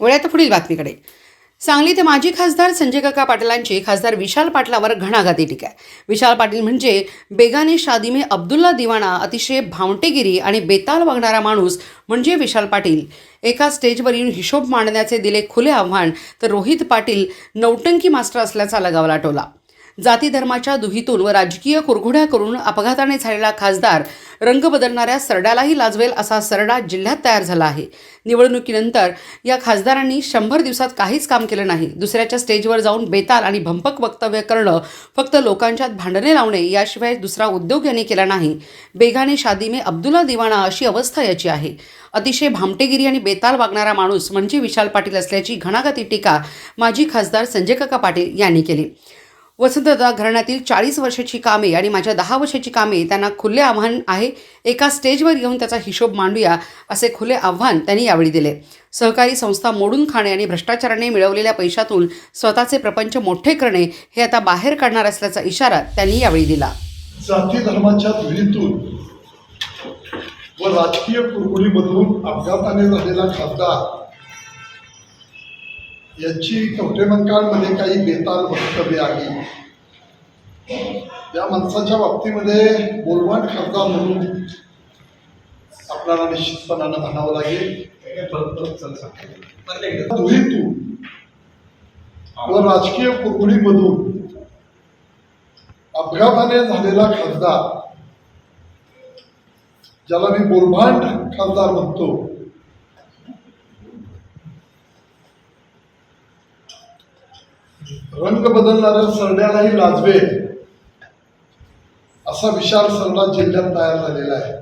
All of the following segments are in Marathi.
वळ्यात पुढील बातमीकडे. सांगलीत माजी खासदार संजय काका पाटलांची खासदार विशाल पाटलावर घणाघाती टीका आहे. विशाल पाटील म्हणजे बेगाने शादी में अब्दुल्ला दिवाणा अतिशय भावटेगिरी आणि बेताल वागणारा माणूस म्हणजे विशाल पाटील. एका स्टेजवर येऊन हिशोब मांडण्याचे दिले खुले आव्हान तर रोहित पाटील नौटंकी मास्टर असल्याचा लगावला टोला जाती धर्माच्या दुहीतून व राजकीय कुरघोड्या करून अपघाताने झालेला खासदार रंग बदलणाऱ्या सरड्यालाही लाजवेल असा सरडा जिल्ह्यात तयार झाला आहे. निवडणुकीनंतर या खासदारांनी शंभर दिवसात काहीच काम केलं नाही. दुसऱ्याच्या स्टेजवर जाऊन बेताल आणि भंपक वक्तव्य करणं फक्त लोकांच्यात भांडणे लावणे याशिवाय दुसरा उद्योग यांनी केला नाही. बेगाने शादी में अब्दुल्ला दिवाणा अशी अवस्था याची आहे. अतिशय भामटेगिरी आणि बेताल वागणारा माणूस म्हणजे विशाल पाटील असल्याची घणाघाती टीका माजी खासदार संजय काका पाटील यांनी केली. वसंतदा घराण्यातील चाळीस वर्षाची कामे आणि माझ्या दहा वर्षाची कामे त्यांना खुले आव्हान आहे. एका स्टेजवर येऊन त्याचा हिशोब मांडूया असे खुले आव्हान त्यांनी यावेळी दिले. सहकारी संस्था मोडून खाणे आणि भ्रष्टाचाराने मिळवलेल्या पैशातून स्वतःचे प्रपंच मोठे करणे हे आता बाहेर काढणार असल्याचा इशारा त्यांनी यावेळी दिला. जाती धर्माच्या धुळीतून व राजकीय कुरकुरीमधून अपघाताने झालेला खासदार याची कवटेमंकाळमध्ये काही बेताल वक्तव्य आली या माणसाच्या बाबतीमध्ये बोलवान खासदार म्हणून आपल्याला निश्चितपणानं म्हणावं लागेल. धुळीतून व राजकीय कुरकुरीमधून अपघाताने झालेला खासदार ज्याला मी बोलभांड खासदार म्हणतो. रंग बदलणाऱ्या सरड्यालाही लाजवे. असा विशाल सरडा जिल्ह्यात तयार झालेला आहे.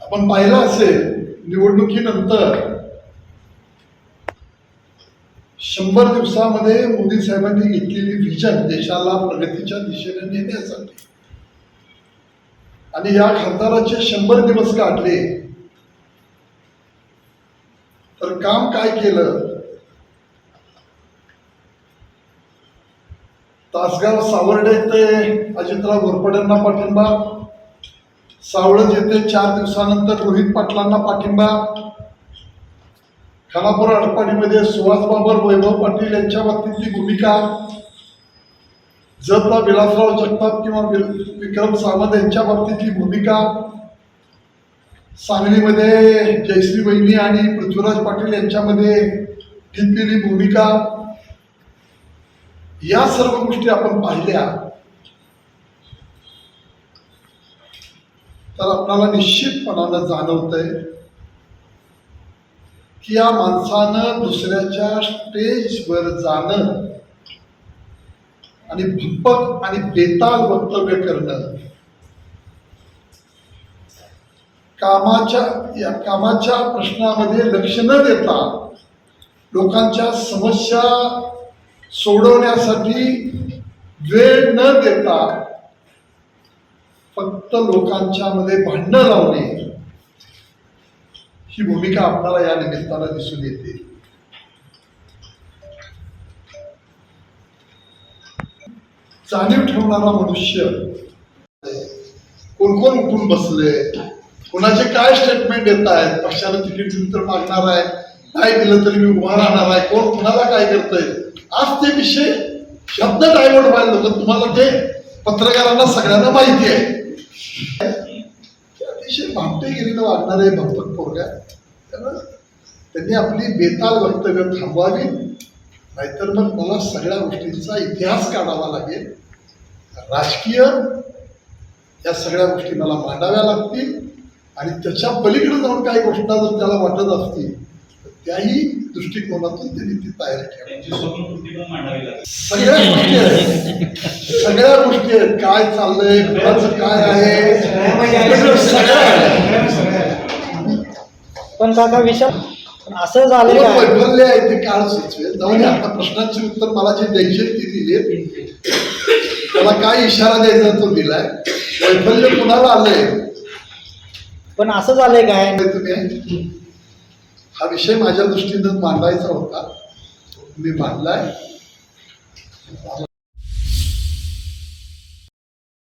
आपण पाहिलं असेल निवडणुकीनंतर शंभर दिवसामध्ये मोदी साहेबांनी घेतलेली व्हिजन देशाला प्रगतीच्या दिशेने नेण्यासाठी. आणि या खासदाराचे शंभर दिवस काढले. तर काम काय केलं? तासगाव सावर्डे ते अजितराव घोरपड्यांना पाठिंबा. सावळज येथे चार दिवसानंतर रोहित पाटलांना पाठिंबा. खानापूर आटपाडीमध्ये सुहास बाबर वैभव पाटील यांच्या बाबतीतली भूमिका. जतला विलासराव जगताप किंवा विक्रम सावंत यांच्या बाबतीतली भूमिका. सांगलीमध्ये जयश्री वहिनी आणि पृथ्वीराज पाटील यांच्यामध्ये घेतलेली भूमिका. या सर्व गोष्टी आपण पाहिल्या तर आपल्याला निश्चितपणानं जाणवतंय की या माणसानं दुसऱ्याच्या स्टेजवर जाणं आणि भप्पक आणि बेताल वक्तव्य करणं कामाच्या या कामाच्या प्रश्नामध्ये लक्ष न देता लोकांच्या समस्या सोडवण्यासाठी वेळ न देता फक्त लोकांच्या मध्ये भांडणं लावणे ही भूमिका आपल्याला या निमित्तानं दिसून येते. जाणीव ठेवणारा मनुष्य कोण कोण उठून बसले? कोणाचे काय स्टेटमेंट येत आहेत? पक्षाला तिकीट तर मागणार आहे काय दिलं तरी मी उभा राहणार आहे कोण कुणाला काय करतंय? आज ते विषय शब्द डायव्हर्ट व्हायला नको तुम्हाला ते पत्रकारांना सगळ्यांना माहिती आहे. अतिशय भामटेगिरीनं वागणारे भक्तक भक्त त्यानं त्यांनी आपली बेताल वक्तव्य थांबवावी. नाहीतर मग मला सगळ्या गोष्टींचा इतिहास काढावा लागेल. राजकीय या सगळ्या गोष्टी मला मांडाव्या लागतील. आणि त्याच्या पलीकडे जाऊन काही गोष्टी जर त्याला वाटत असतील त्याही दृष्टिकोनातून त्यांनी ती तयारी सगळ्या गोष्टी आहेत. सगळ्या गोष्टी आहेत. काय चाललंय कुणाचं काय आहे? सगळ्या. पण काका पण असं झालं वैफल्य आहे ते काळ सुचवेल. जाऊन आता प्रश्नांची उत्तर मला जे द्यायचे ती दिली त्याला काय इशारा द्यायचा तो दिलाय? वैफल्य कुणाला आलंय? पण असं झालंय काय? तुम्ही हा विषय माझ्या दृष्टीनं मांडायचा होता. मी मांडलाय.